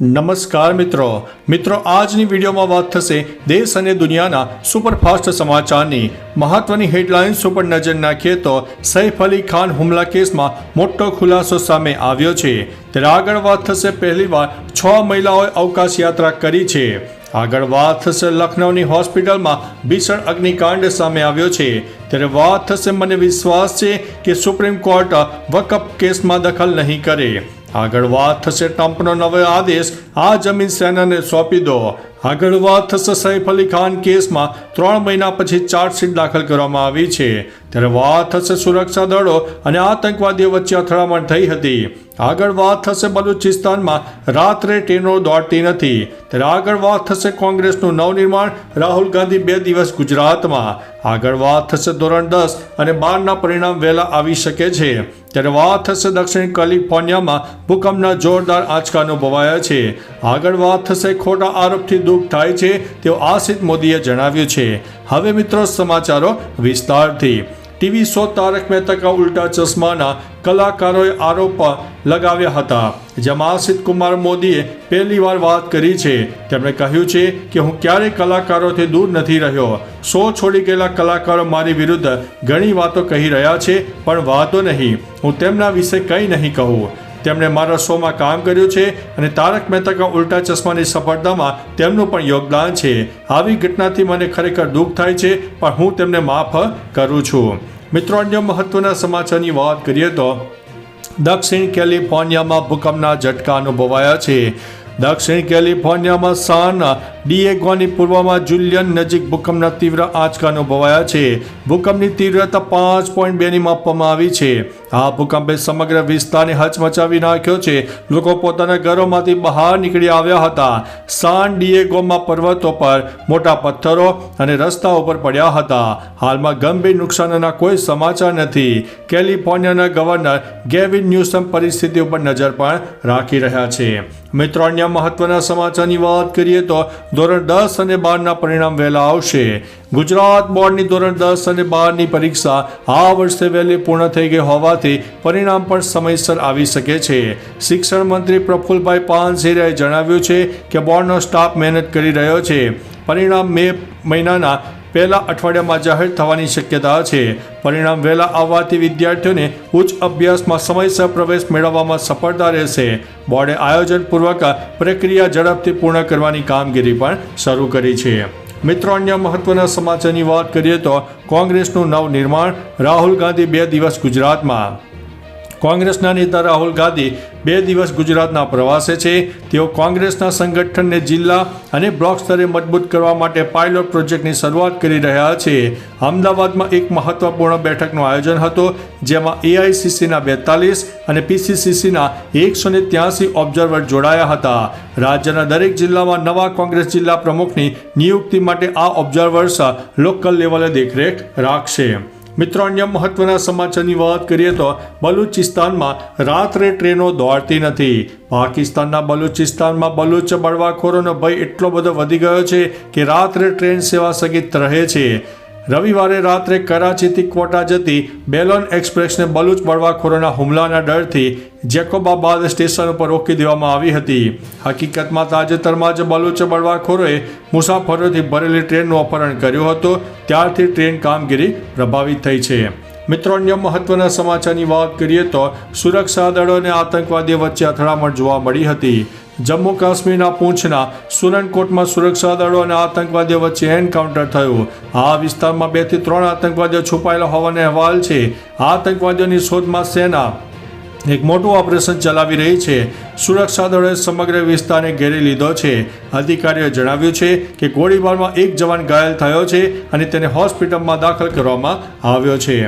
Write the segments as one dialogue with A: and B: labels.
A: નમસ્કાર મિત્રો. મિત્રો, આજની વિડીયોમાં વાત થશે દેશ અને દુનિયાના સુપરફાસ્ટ સમાચારની. મહત્વની હેડલાઇન્સ ઉપર નજર નાખીએ તો સૈફ અલી ખાન હુમલા કેસમાં મોટો ખુલાસો સામે આવ્યો છે. ત્યારે આગળ વાત થશે પહેલીવાર છ મહિલાઓએ અવકાશ યાત્રા કરી છે. આગળ વાત થશે લખનૌની હોસ્પિટલમાં ભીષણ અગ્નિકાંડ સામે આવ્યો છે. ત્યારે વાત થશે, મને વિશ્વાસ છે કે સુપ્રીમ કોર્ટ વકફ કેસમાં દખલ નહીં કરે. આગળ વાત થશે ટ્રમ્પનો નવો આદેશ. આ જમીન સેનાને સોંપી દો. આગળ વાત થશે સૈફ અલી ખાન કેસમાં ત્રણ મહિના પછી ચાર્જશીટ દાખલ કરવામાં આવી છે. ત્યારે વાત થશે સુરક્ષા દળો અને આતંકવાદીઓ વચ્ચે અથડામણ થઈ હતી. આગળ વાત થશે બલુચિસ્તાનમાં. રાત્રે ટ્રેનો દોડતી નથી. ત્યારે આગળ વાત થશે કોંગ્રેસનું નવનિર્માણ. રાહુલ ગાંધી બે દિવસ ગુજરાતમાં. આગળ વાત થશે ધોરણ દસ અને બારના પરિણામ વહેલા આવી શકે છે. ત્યારે વાત થશે દક્ષિણ કેલિફોર્નિયામાં. ભૂકંપના જોરદાર આંચકા અનુભવાયા છે. આગળ વાત થશે ખોટા આરોપથી દુઃખ થાય છે તેવું આશિત મોદીએ જણાવ્યું છે. હવે મિત્રો સમાચારો વિસ્તારથી. ટીવી શો તારક મહેતા કા ઉલ્ટા ચશ્માના કલાકારોએ આરોપ લગાવ્યા હતા. જેમાં આશિત કુમાર મોદીએ પહેલી વાર વાત કરી છે. તેમણે કહ્યું છે કે હું ક્યારેય કલાકારોથી દૂર નથી રહ્યો. શો છોડી ગયેલા કલાકારો મારી વિરુદ્ધ ઘણી વાતો કહી રહ્યા છે, પણ વાતો નહીં. હું તેમના વિશે કંઈ નહીં કહું. તેમણે મારા શોમાં કામ કર્યું છે અને તારક મહેતા કા ઉલ્ટા ચશ્માની સફળતામાં તેમનું પણ યોગદાન છે. આવી ઘટનાથી મને ખરેખર દુઃખ થાય છે, પણ હું તેમને માફ કરું છું. મિત્રો, અન્ય મહત્વના સમાચારની વાત કરીએ તો, દક્ષિણ કેલિફોર્નિયામાં ભૂકંપના ઝટકા અનુભવાયા છે. દક્ષિણ કેલિફોર્નિયામાં સાન ડિએગોની પૂર્વમાં જુલિયન નજીક ભૂકંપના તીવ્ર આંચકા અનુભવાયા છે. ભૂકંપની તીવ્રતા પાંચ પોઈન્ટ બેની માપવામાં આવી છે. આ ભૂકંપે સમગ્ર વિસ્તારને હચમચાવી નાખ્યો છે. લોકો પોતાના ઘરોમાંથી બહાર નીકળી આવ્યા હતા. સાન ડિએગોમાં પર્વતો પર મોટા પથ્થરો અને રસ્તા ઉપર પડ્યા હતા. હાલમાં ગંભીર નુકસાનના કોઈ સમાચાર નથી. કેલિફોર્નિયાના ગવર્નર ગેવિન ન્યુસમ પરિસ્થિતિ ઉપર નજર પણ રાખી રહ્યા છે. મિત્રો, અન્ય મહત્વના સમાચારની વાત કરીએ તો ધોરણ દસ અને બારના પરિણામ વહેલા આવશે. ગુજરાત બોર્ડની ધોરણ દસ અને બારની પરીક્ષા આ વર્ષે વહેલી પૂર્ણ થઈ ગઈ હોવાથી પરિણામ પણ સમયસર આવી શકે છે. શિક્ષણ મંત્રી પ્રફુલભાઈ પાનસેરિયાએ જણાવ્યું છે કે બોર્ડનો સ્ટાફ મહેનત કરી રહ્યો છે. પરિણામ મે મહિનાના પહેલા અઠવાડિયામાં જાહેર થવાની શક્યતા છે. પરિણામ વહેલા આવવાથી વિદ્યાર્થીઓને ઉચ્ચ અભ્યાસમાં સમયસર પ્રવેશ મેળવવામાં સફળતા રહેશે. બોર્ડે આયોજનપૂર્વક પ્રક્રિયા ઝડપથી પૂર્ણ કરવાની કામગીરી પણ શરૂ કરી છે. મિત્રો, અન્ય મહત્વના સમાચારની વાત કરીએ તો કોંગ્રેસનું નવનિર્માણ રાહુલ ગાંધી બે દિવસ ગુજરાતમાં કોંગ્રેસના નેતા રાહુલ ગાંધી બે દિવસ ગુજરાતના પ્રવાસે છે. તેઓ કોંગ્રેસના સંગઠનને જિલ્લા અને બ્લોક સ્તરે મજબૂત કરવા માટે પાયલોટ પ્રોજેક્ટની શરૂઆત કરી રહ્યા છે. અમદાવાદમાં એક મહત્વપૂર્ણ બેઠકનું આયોજન હતું, જેમાં એઆઈસીસીના બેતાલીસ અને પીસીસીસીના એકસો ને ત્યાસી ઓબ્ઝર્વર જોડાયા હતા. રાજ્યના દરેક જિલ્લામાં નવા કોંગ્રેસ જિલ્લા પ્રમુખની નિયુક્તિ માટે આ ઓબ્ઝર્વર્સ લોકલ લેવલે દેખરેખ રાખશે. મિત્રો, અન્ય મહત્વના સમાચારની વાત કરીએ તો બલુચિસ્તાનમાં રાત્રે ટ્રેનો દોડતી નથી. પાકિસ્તાનના બલુચિસ્તાનમાં બલુચ બળવાખોરોનો ભય એટલો બધો વધી ગયો છે કે રાત્રે ટ્રેન સેવા સ્થગિત રહે છે. રવિવારે રાત્રે કરાચીથી કોટા જતી બેલોન એક્સપ્રેસને બલુચ બળવાખોરોના હુમલાના ડરથી જેકોબાબાદ સ્ટેશન ઉપર રોકી દેવામાં આવી હતી. હકીકતમાં તાજેતરમાં જ બલુચ બળવાખોરોએ મુસાફરોથી ભરેલી ટ્રેનનું અપહરણ કર્યું હતું. ત્યારથી ટ્રેન કામગીરી પ્રભાવિત થઈ છે. મિત્રો, અન્ય મહત્વના સમાચારની વાત કરીએ તો સુરક્ષા દળો અને આતંકવાદીઓ વચ્ચે અથડામણ જોવા મળી હતી. જમ્મુ કાશ્મીરના પૂંછના સુરનકોટમાં સુરક્ષા દળો અને આતંકવાદીઓ વચ્ચે એન્કાઉન્ટર થયું. આ વિસ્તારમાં બેથી ત્રણ આતંકવાદીઓ છુપાયેલા હોવાનો અહેવાલ છે. આતંકવાદીઓની શોધમાં સેના એક મોટું ઓપરેશન ચલાવી રહી છે. સુરક્ષા દળોએ સમગ્ર વિસ્તારને ઘેરી લીધો છે. અધિકારીઓએ જણાવ્યું છે કે ગોળીબારમાં એક જવાન ઘાયલ થયો છે અને તેને હોસ્પિટલમાં દાખલ કરવામાં આવ્યો છે.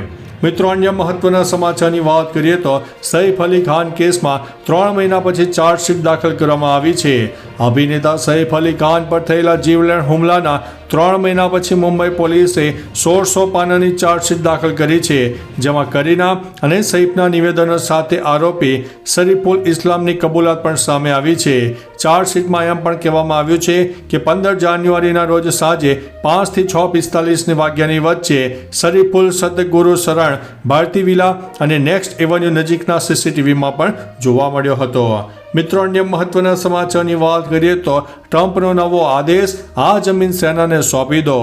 A: મિત્રો, અન્ય મહત્વના સમાચારની વાત કરીએ તો સૈફ અલી ખાન કેસમાં ત્રણ મહિના પછી ચાર્જશીટ દાખલ કરવામાં આવી છે. અભિનેતા સૈફ અલી ખાન પર થયેલા જીવલેણ હુમલાના ત્રણ મહિના પછી મુંબઈ પોલીસે સોળસો પાનાની ચાર્જશીટ દાખલ કરી છે, જેમાં કરીના અને સૈફના નિવેદનો સાથે આરોપી શરીફુલ ઇસ્લામની કબૂલાત પણ સામે આવી છે. ચાર્જશીટમાં એમ પણ કહેવામાં આવ્યું છે કે પંદર જાન્યુઆરીના રોજ સાંજે પાંચથી છ પિસ્તાલીસની વાગ્યાની વચ્ચે શરીફુલ સદગુરુ શરણ, ભારતી વિલા અને નેક્સ્ટ એવન્યુ નજીકના સીસીટીવીમાં પણ જોવા મળ્યો હતો. મિત્રો, અન્ય મહત્વના સમાચારની વાત કરીએ તો ટ્રમ્પનો નવો આદેશ આ જમીન સેનાને સોંપી દો.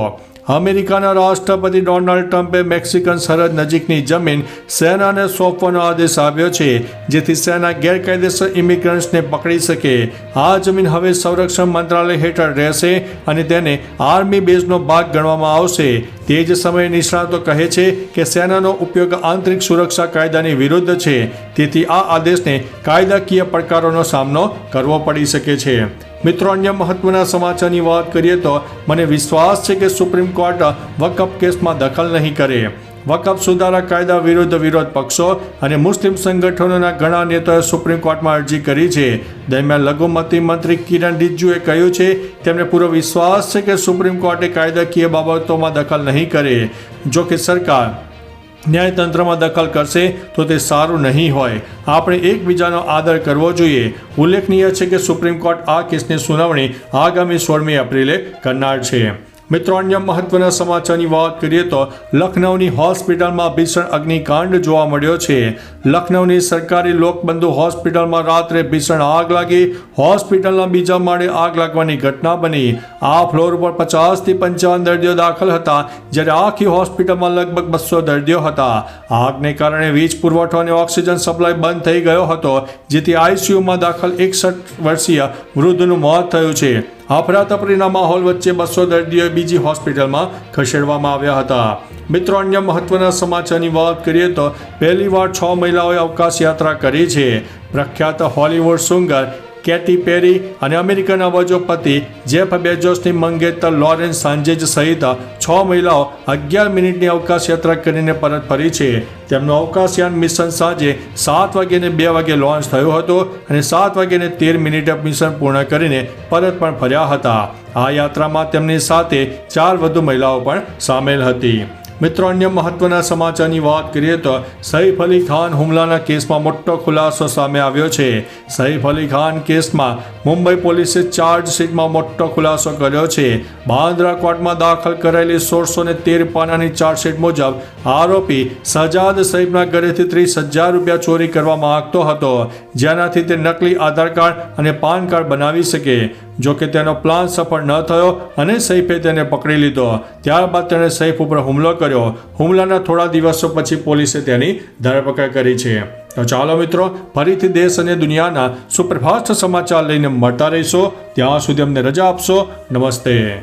A: અમેરિકાના રાષ્ટ્રપતિ ડોનાલ્ડ ટ્રમ્પે મેક્સિકન સરહદ નજીકની જમીન સેનાને સોંપવાનો આદેશ આપ્યો છે, જેથી સેના ગેરકાયદેસર ઇમિગ્રન્ટ્સને પકડી શકે. આ જમીન હવે સંરક્ષણ મંત્રાલય હેઠળ રહેશે અને તેને આર્મી બેઝનો ભાગ ગણવામાં આવશે. તે જ સમયે નિષ્ણાતો કહે છે કે સેનાનો ઉપયોગ આંતરિક સુરક્ષા કાયદાની વિરુદ્ધ છે, તેથી આ આદેશને કાયદાકીય પડકારોનો સામનો કરવો પડી શકે છે. મિત્રો, અન્ય મહત્વના સમાચારની વાત કરીએ તો મને વિશ્વાસ છે કે સુપ્રીમ કોર્ટ વકફ કેસમાં દખલ નહીં કરે. વકફ સુધારા કાયદા વિરુદ્ધ વિરોધ પક્ષો અને મુસ્લિમ સંગઠનોના ઘણા નેતાઓએ સુપ્રીમ કોર્ટમાં અરજી કરી છે. દરમિયાન લઘુમતી મંત્રી કિરણ રિજ્જુએ કહ્યું છે, તેમને પૂરો વિશ્વાસ છે કે સુપ્રીમ કોર્ટે કાયદાકીય બાબતોમાં દખલ નહીં કરે. જો કે સરકાર ન્યાયતંત્રમાં દખલ કરશે તો તે સારું નહીં હોય. આપણે એકબીજાનો આદર કરવો જોઈએ. ઉલ્લેખનીય છે કે સુપ્રીમ કોર્ટ આ કેસની સુનાવણી આગામી સોળમી એપ્રિલે કરનાર છે. મિત્રો, અન્ય મહત્વના સમાચારની વાત કરીએ તો લખનૌની હોસ્પિટલમાં ભીષણ અગ્નિકાંડ જોવા મળ્યો છે. લખનૌની સરકારી લોકબંધુ હોસ્પિટલમાં રાત્રે ભીષણ આગ લાગી. હોસ્પિટલના બીજા માળે આગ લાગવાની ઘટના બની. આ ફ્લોર પર પચાસથી પંચાવન દર્દીઓ દાખલ હતા, જ્યારે આખી હોસ્પિટલમાં લગભગ બસો દર્દીઓ હતા. આગને કારણે વીજ પુરવઠો અને ઓક્સિજન સપ્લાય બંધ થઈ ગયો હતો, જેથી આઈસીયુમાં દાખલ એકસઠ વર્ષીય વૃદ્ધનું મોત થયું છે. અફરાતફરીના માહોલ વચ્ચે બસો દર્દીઓએ બીજી હોસ્પિટલમાં ખસેડવામાં આવ્યા હતા. મિત્રો, અન્ય મહત્વના સમાચારની વાત કરીએ તો પહેલીવાર છ મહિલાઓએ અવકાશ યાત્રા કરી છે. પ્રખ્યાત હોલિવૂડ સુંગર કેટી પેરી અને અમેરિકન અબજોપતિ જેફ બેજોસની મંગેતર લોરેન્સ સાંજેજ સહિત છ મહિલાઓ અગિયાર મિનિટની અવકાશ યાત્રા કરીને પરત ફરી છે. તેમનું અવકાશયાન મિશન સાંજે સાત વાગ્યાને બે વાગે લોન્ચ થયું હતું અને સાત વાગ્યાને તેર મિનિટે મિશન પૂર્ણ કરીને પરત પણ ફર્યા હતા. આ યાત્રામાં તેમની સાથે ચાર વધુ મહિલાઓ પણ સામેલ હતી. મિત્રો, અન્ય મહત્વના સમાચારની વાત કરીએ તો સૈફ અલી ખાન હુમલાના કેસમાં મોટો ખુલાસો સામે આવ્યો છે. સૈફ અલી ખાન કેસમાં મુંબઈ પોલીસે ચાર્જશીટમાં મોટો ખુલાસો કર્યો છે. બાંદ્રા કોર્ટમાં દાખલ કરાયેલી સોળસો ને તેર પાનાની ચાર્જશીટ મુજબ આરોપી સજાદ સૈફના ઘરેથી ત્રીસ હજાર રૂપિયા ચોરી કરવા માંગતો હતો. જેનાથી તે નકલી આધાર કાર્ડ અને પાન કાર્ડ બનાવી શકે. જો કે તેનો પ્લાન સફળ ન થયો અને સૈફે તેને પકડી લીધો. ત્યારબાદ તેણે સૈફ ઉપર હુમલો કર્યો. હુમલાના થોડા દિવસો પછી પોલીસે તેની ધરપકડ કરી છે. તો ચાલો મિત્રો, ફરીથી દેશ અને દુનિયાના સુપરફાસ્ટ સમાચાર લઈને મળતા રહીશો. ત્યાં સુધી અમને રજા આપશો. નમસ્તે.